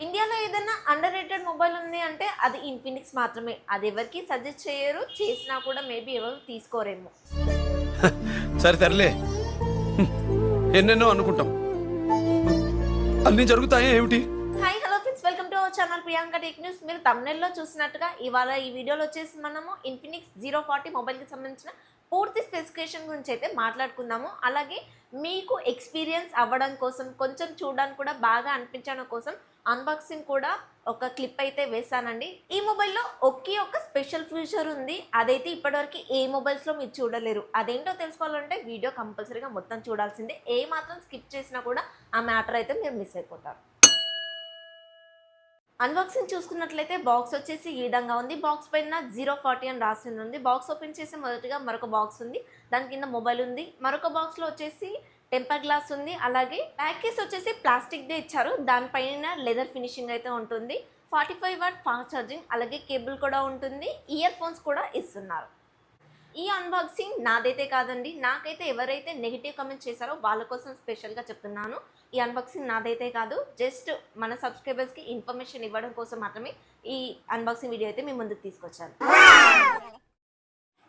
ఇండియాలో ఏదైనా under rated mobile ఉంది అంటే అది ఇన్ఫినిక్స్ మాత్రమే. అది ఎవరికి సజెస్ట్ చేయరు చేసినా కూడా మేబీ ఎవరు తీసుకోరేమో. సరే తరలే హ్మ్. ఎన్నెన్నో అనుకుంటాం. అన్నీ జరుగుతాయా ఏమిటి? Hi hello friends welcome to our channel Priyanka tech news మీరు తమిళలో చూసినట్టుగా ఇవాళ ఈ వీడియోలో వచ్చేసి మనము ఇన్ఫినిక్స్ జీరో ఫార్టీ మొబైల్కి సంబంధించిన పూర్తి స్పెసిఫికేషన్ గురించి అయితే మాట్లాడుకుందాము. అలాగే మీకు ఎక్స్పీరియన్స్ అవ్వడం కోసం కొంచెం చూడడానికి కూడా బాగా అనిపించడం కోసం అన్బాక్సింగ్ కూడా ఒక క్లిప్ అయితే వేసానండి ఈ మొబైల్లో ఒకే ఒక స్పెషల్ ఫీచర్ ఉంది. అదైతే ఇప్పటివరకు ఏ మొబైల్స్లో మీరు చూడలేరు. అదేంటో తెలుసుకోవాలంటే వీడియో కంపల్సరీగా మొత్తం చూడాల్సిందే. ఏ మాత్రం స్కిప్ చేసినా కూడా ఆ మ్యాటర్ అయితే మీరు మిస్ అయిపోతారు. అన్బాక్సింగ్ చూసుకున్నట్లయితే బాక్స్ వచ్చేసి ఈ విధంగా ఉంది. బాక్స్ పైన జీరో ఫార్టీ అని రాసింది ఉంది. బాక్స్ ఓపెన్ చేసి మొదటిగా మరొక బాక్స్ ఉంది. దాని కింద మొబైల్ ఉంది. మరొక బాక్స్లో వచ్చేసి టెంపర్ గ్లాస్ ఉంది. అలాగే ప్యాకేజ్ వచ్చేసి ప్లాస్టిక్దే ఇచ్చారు. దానిపైన లెదర్ ఫినిషింగ్ అయితే ఉంటుంది. Forty five watt fast charging అలాగే కేబుల్ కూడా ఉంటుంది. ఇయర్ ఫోన్స్ కూడా ఇస్తున్నారు. ఈ అన్బాక్సింగ్ నాదైతే కాదండి. నాకైతే ఎవరైతే నెగిటివ్ కమెంట్ చేశారో వాళ్ళ కోసం స్పెషల్గా చెప్తున్నాను. ఈ అన్బాక్సింగ్ నాదైతే కాదు. జస్ట్ మన సబ్స్క్రైబర్స్కి ఇన్ఫర్మేషన్ ఇవ్వడం కోసం మాత్రమే ఈ అన్బాక్సింగ్ వీడియో అయితే మీ ముందుకు తీసుకొచ్చాను.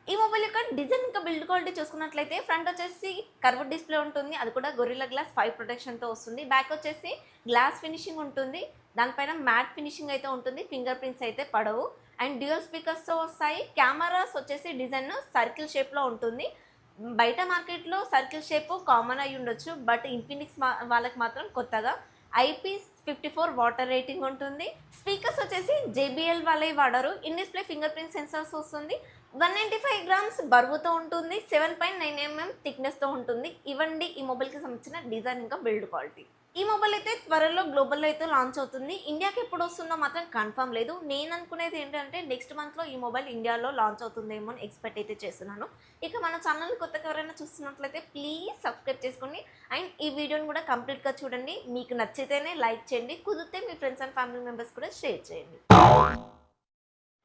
ఈ మొబైల్ యొక్క డిజైన్ ఇంకా బిల్డ్ క్వాలిటీ చూసుకున్నట్లయితే ఫ్రంట్ వచ్చేసి కర్వ్ డిస్ప్లే ఉంటుంది. అది కూడా గొరిల్లా గ్లాస్ ఫైవ్ ప్రొటెక్షన్తో వస్తుంది. బ్యాక్ వచ్చేసి గ్లాస్ ఫినిషింగ్ ఉంటుంది. దానిపైన మ్యాట్ ఫినిషింగ్ అయితే ఉంటుంది. ఫింగర్ ప్రింట్స్ అయితే పడవు. అండ్ డ్యూయల్ స్పీకర్స్తో వస్తాయి. కెమెరాస్ వచ్చేసి డిజైన్ సర్కిల్ షేప్లో ఉంటుంది. బయట మార్కెట్లో సర్కిల్ షేప్ కామన్ అయి ఉండొచ్చు. బట్ ఇన్ఫినిక్స్ మా వాళ్ళకి మాత్రం కొత్తగా IP fifty four water rating ఉంటుంది. స్పీకర్స్ వచ్చేసి జేబిఎల్ వాళ్ళే వాడరు. In display finger print sensors వస్తుంది. వన్ నైంటీ ఫైవ్ గ్రామ్స్ బరువుతో ఉంటుంది సెవెన్ పాయింట్ నైన్ ఎంఎం థిక్నెస్తో ఉంటుంది. ఇవ్వండి ఈ మొబైల్కి సంబంధించిన డిజైన్ ఇంకా బిల్డ్ క్వాలిటీ. ఈ మొబైల్ అయితే త్వరలో గ్లోబల్లో అయితే లాంచ్ అవుతుంది. ఇండియాకి ఎప్పుడు వస్తుందో మాత్రం కన్ఫర్మ్ లేదు. నేను అనుకునేది ఏంటంటే నెక్స్ట్ మంత్లో ఈ మొబైల్ ఇండియాలో లాంచ్ అవుతుందేమో అని ఎక్స్పెక్ట్ అయితే చేస్తున్నాను. ఇక మన ఛానల్ కొత్తగా ఎవరైనా చూస్తున్నట్లయితే ప్లీజ్ సబ్స్క్రైబ్ చేసుకోండి అండ్ ఈ వీడియోని కూడా కంప్లీట్గా చూడండి. మీకు నచ్చితేనే లైక్ చేయండి. కుదిరితే మీ ఫ్రెండ్స్ అండ్ ఫ్యామిలీ మెంబర్స్ కూడా షేర్ చేయండి.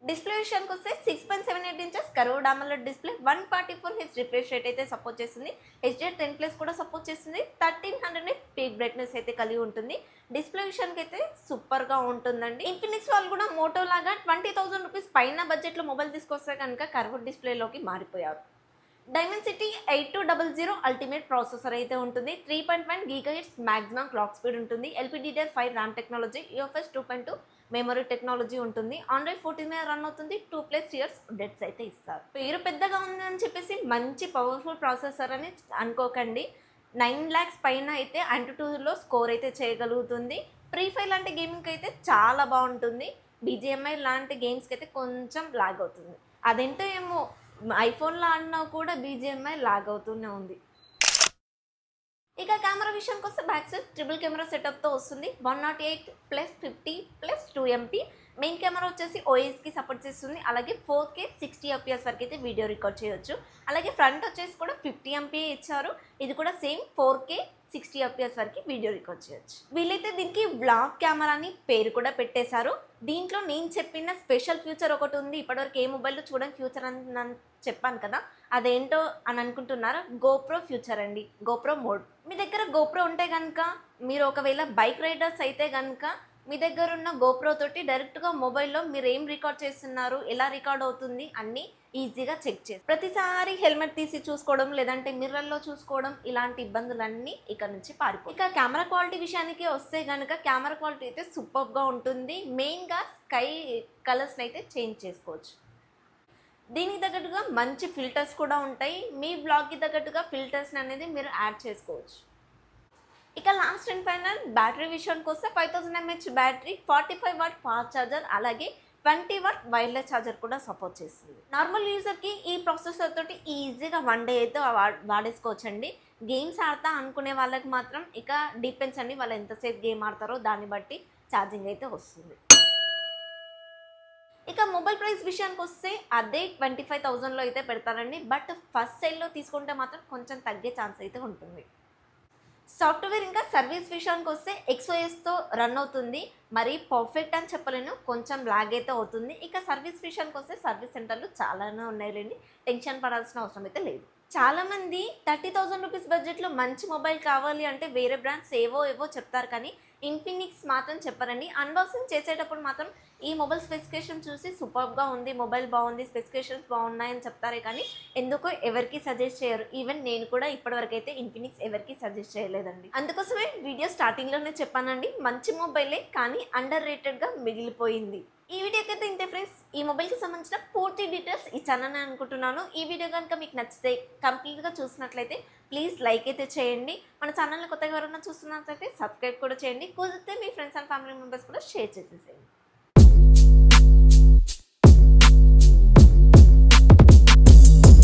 డిస్ప్లే విషయానికి వస్తే six point seven eight inches curved డామలర్ display. One forty four H refresh rate అయితే సపోర్ట్ చేస్తుంది. హెచ్డిఆర్ టెన్ ప్లస్ కూడా సపోర్ట్ చేస్తుంది. థర్టీన్ హండ్రెడ్ పీక్ బ్రైట్నెస్ అయితే కలిగి ఉంటుంది. డిస్ప్లే విషయానికి అయితే సూపర్గా ఉంటుందండి. ఇన్ఫినిక్స్ వాళ్ళు కూడా మోటో లాగా ట్వంటీ థౌసండ్ రూపీస్ పైన బడ్జెట్లో మొబైల్ తీసుకొస్తే కనుక కర్వ్ డిస్ప్లేలోకి మారిపోయారు. Dimensity eight two double zero ultimate processor అయితే ఉంటుంది. Three point one gigahertz maximum clock speed ఉంటుంది LPDDR five RAM technology UFS two point two memory technology ఉంటుంది. ఆండ్రాయిడ్ ఫోర్టీన్ మీద రన్ అవుతుంది. టూ ప్లస్ ఇయర్స్ డెట్స్ అయితే ఇస్తారు. పేరు పెద్దగా ఉంది అని చెప్పేసి మంచి పవర్ఫుల్ ప్రాసెసర్ అని అనుకోకండి. నైన్ ల్యాక్స్ పైన అయితే అంటు టూలో స్కోర్ అయితే చేయగలుగుతుంది. ఫ్రీ ఫైర్ లాంటి గేమింగ్కి అయితే చాలా బాగుంటుంది. బీజిఎంఐ లాంటి గేమ్స్కి అయితే కొంచెం లాగ్ అవుతుంది. అదేంటో ఏమో ఐఫోన్లో ఆడినా కూడా బీజిఎంఐ లాగ్ అవుతూనే ఉంది. ఇక కెమెరా విషయానికి వస్తే బ్యాక్ సైడ్ ట్రిపుల్ కెమెరా సెటప్తో వస్తుంది. One nought eight plus fifty plus two MP main camera వచ్చేసి ఓఎస్కి సపోర్ట్ చేస్తుంది. అలాగే ఫోర్ కే సిక్స్టీ ఎంపీఎస్ వరకు అయితే వీడియో రికార్డ్ చేయొచ్చు. అలాగే ఫ్రంట్ వచ్చేసి కూడా ఫిఫ్టీ ఎంపీ ఇచ్చారు. ఇది కూడా same four K sixty FPS వరకు వీడియో రికార్డ్ చేయొచ్చు. వీళ్ళైతే దీనికి బ్లాక్ కెమెరా అని పేరు కూడా పెట్టేశారు. దీంట్లో నేను చెప్పిన స్పెషల్ ఫ్యూచర్ ఒకటి ఉంది. ఇప్పటివరకు ఏ మొబైల్లో చూడని ఫ్యూచర్ అని చెప్పాను కదా అదేంటో అని అనుకుంటున్నారా? గోప్రో ఫ్యూచర్ అండి. గోప్రో మోడ్ మీ దగ్గర గోప్రో ఉంటే కనుక మీరు ఒకవేళ బైక్ రైడర్స్ అయితే కనుక మీ దగ్గర ఉన్న గోప్రో తోటి డైరెక్ట్గా మొబైల్లో మీరు ఏం రికార్డ్ చేస్తున్నారు ఎలా రికార్డ్ అవుతుంది అన్నీ ఈజీగా చెక్ చేసి ప్రతిసారి హెల్మెట్ తీసి చూసుకోవడం లేదంటే మిర్రర్లో చూసుకోవడం ఇలాంటి ఇబ్బందులన్నీ ఇక్కడ నుంచి పారిపోయి ఇక కెమెరా క్వాలిటీ విషయానికి వస్తే కనుక కెమెరా క్వాలిటీ అయితే సూపర్గా ఉంటుంది. మెయిన్గా స్కై కలర్స్ని అయితే చేంజ్ చేసుకోవచ్చు. దీనికి తగ్గట్టుగా మంచి ఫిల్టర్స్ కూడా ఉంటాయి. మీ బ్లాగ్కి తగ్గట్టుగా ఫిల్టర్స్ అనేది మీరు యాడ్ చేసుకోవచ్చు. ఇక లాస్ట్ అండ్ ఫైనల్ బ్యాటరీ విషయానికి వస్తే five thousand MH battery forty five watt fast charger అలాగే ట్వంటీ వాట్ వైర్లెస్ ఛార్జర్ కూడా సపోర్ట్ చేస్తుంది. నార్మల్ యూజర్కి ఈ ప్రాసెసర్ తోటి ఈజీగా వన్ డే అయితే వాడేసుకోవచ్చండి. గేమ్స్ ఆడతా అనుకునే వాళ్ళకి మాత్రం ఇక డిపెండ్స్ అండి వాళ్ళు ఎంతసేపు గేమ్ ఆడతారో దాన్ని బట్టి ఛార్జింగ్ అయితే వస్తుంది. ఇక మొబైల్ ప్రైస్ విషయానికి వస్తే అదే ట్వంటీ ఫైవ్ థౌజండ్లో అయితే పెడతారండి. బట్ ఫస్ట్ సేల్లో తీసుకుంటే మాత్రం కొంచెం తగ్గే ఛాన్స్ అయితే ఉంటుంది. సాఫ్ట్వేర్ ఇంకా సర్వీస్ విషయానికి వస్తే ఎక్స్ఓఎస్తో రన్ అవుతుంది. మరి పర్ఫెక్ట్ అని చెప్పలేను. కొంచెం లాగ్ అయితే అవుతుంది. ఇక సర్వీస్ విషయానికి వస్తే సర్వీస్ సెంటర్లు చాలానే ఉన్నాయిలేండి. టెన్షన్ పడాల్సిన అవసరం అయితే లేదు. చాలామంది థర్టీ థౌజండ్ రూపీస్ బడ్జెట్లో మంచి మొబైల్ కావాలి అంటే వేరే బ్రాండ్స్ ఏవో ఏవో చెప్తారు కానీ ఇన్ఫినిక్స్ మాత్రం చెప్పారండి. అన్బాక్సింగ్ చేసేటప్పుడు మాత్రం ఈ మొబైల్ స్పెసిఫికేషన్ చూసి సూపర్గా ఉంది మొబైల్ బాగుంది స్పెసిఫికేషన్స్ బాగున్నాయని చెప్తారే కానీ ఎందుకో ఎవరికి సజెస్ట్ చేయరు. ఈవెన్ నేను కూడా ఇప్పటివరకు అయితే ఇన్ఫినిక్స్ ఎవరికి సజెస్ట్ చేయలేదండి. అందుకోసమే వీడియో స్టార్టింగ్లోనే చెప్పానండి. మంచి మొబైలే కానీ అండర్ రేటెడ్గా మిగిలిపోయింది. ఈ వీడియోకి అయితే ఇంతే ఫ్రెండ్స్ ఈ మొబైల్కి సంబంధించిన పూర్తి డీటెయిల్స్ ఇచ్చానని అనుకుంటున్నాను. ఈ వీడియో కనుక మీకు నచ్చితే కంప్లీట్గా చూసినట్లయితే ప్లీజ్ లైక్ అయితే చేయండి. మన ఛానల్ని కొత్తగా ఎవరైనా చూస్తున్నట్లయితే సబ్స్క్రైబ్ కూడా చేయండి. కుదిరితే మీ ఫ్రెండ్స్ అండ్ ఫ్యామిలీ మెంబర్స్ కూడా షేర్ చేసేసేయండి.